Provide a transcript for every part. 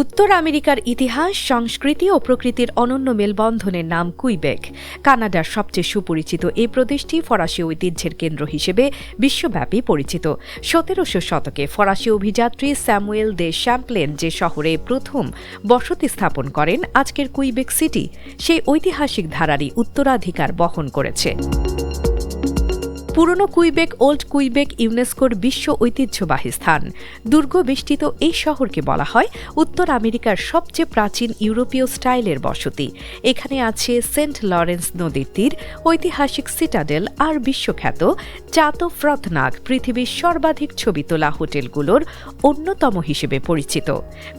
উত্তর আমেরিকার ইতিহাস, সংস্কৃতি ও প্রকৃতির অনন্য মেলবন্ধনের নাম কুইবেক। কানাডার সবচেয়ে সুপরিচিত এই প্রদেশটি ফরাসি ঐতিহ্যের কেন্দ্র হিসেবে বিশ্বব্যাপী পরিচিত। সতেরোশো শতকে ফরাসি অভিযাত্রী স্যামুয়েল দে শ্যাম্পলেন যে শহরে প্রথম বসতি স্থাপন করেন, আজকের কুইবেক সিটি, সেই ঐতিহাসিক ধারারই উত্তরাধিকার বহন করেছে। পুরনো কুইবেক, ওল্ড কুইবেক ইউনেস্কোর বিশ্ব ঐতিহ্যবাহী স্থান। দুর্গ বেষ্টিত এই শহরকে বলা হয় উত্তর আমেরিকার সবচেয়ে প্রাচীন ইউরোপীয় স্টাইলের বসতি। এখানে আছে সেন্ট লরেন্স নদীর তীর, ঐতিহাসিক সিটাডেল আর বিশ্বখ্যাত চাতো ফ্রথনাগ, পৃথিবীর সর্বাধিক ছবি তোলা হোটেলগুলোর অন্যতম হিসেবে পরিচিত।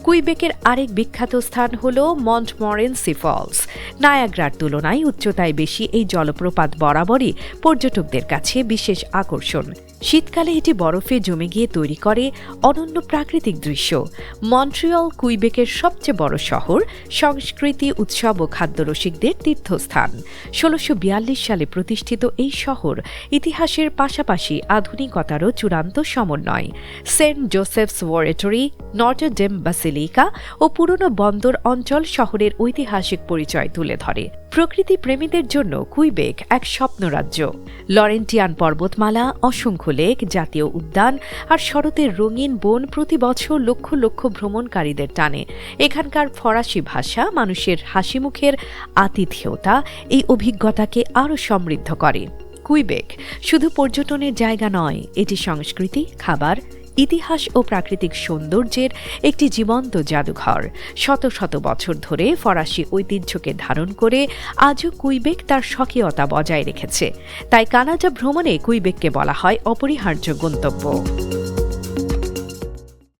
কুইবেকের আরেক বিখ্যাত স্থান হল মন্ট মন্টমরেন্সি ফলস। নায়াগ্রার তুলনায় উচ্চতায় বেশি এই জলপ্রপাত বরাবরই পর্যটকদের কাছে বিশেষ আকর্ষণ। শীতকালে এটি বরফে জমে গিয়ে তৈরি করে অনন্য প্রাকৃতিক দৃশ্য। মন্ট্রিয়ল, কুইবেকের সবচেয়ে বড় শহর, সংস্কৃতি, উৎসব ও খাদ্যরসিকদের তীর্থস্থান। ষোলোশো সালে প্রতিষ্ঠিত এই শহর ইতিহাসের পাশাপাশি আধুনিকতারও চূড়ান্ত সমন্বয়। Saint Joseph's Oratory Notre Dame Basilica ও পুরনো বন্দর অঞ্চল শহরের ঐতিহাসিক পরিচয় তুলে ধরে। প্রকৃতি প্রেমীদের জন্য কুইবেক এক স্বপ্নরাজ্য। লরেন্টিয়ান পর্বতমালা, অসংখ্য লেক, জাতীয় উদ্যান আর শরতের রঙিন বন প্রতি বছর লক্ষ লক্ষ ভ্রমণকারীদের টানে। এখানকার ফরাসি ভাষা মানুষের হাসিমুখের আতিথেয়তা এই অভিজ্ঞতাকে আরও সমৃদ্ধ করে। কুইবেক শুধু পর্যটনের জায়গা নয়, এটি সংস্কৃতি, খাবার ইতিহাস ও প্রাকৃতিক সৌন্দর্যের একটি জীবন্ত জাদুঘর। শত শত বছর ধরে ফরাসি ঐতিহ্যকে ধারণ করে আজও কুইবেক তার স্বকীয়তা বজায় রেখেছে। তাই কানাডা ভ্রমণে কুইবেককে বলা হয় অপরিহার্য গন্তব্য।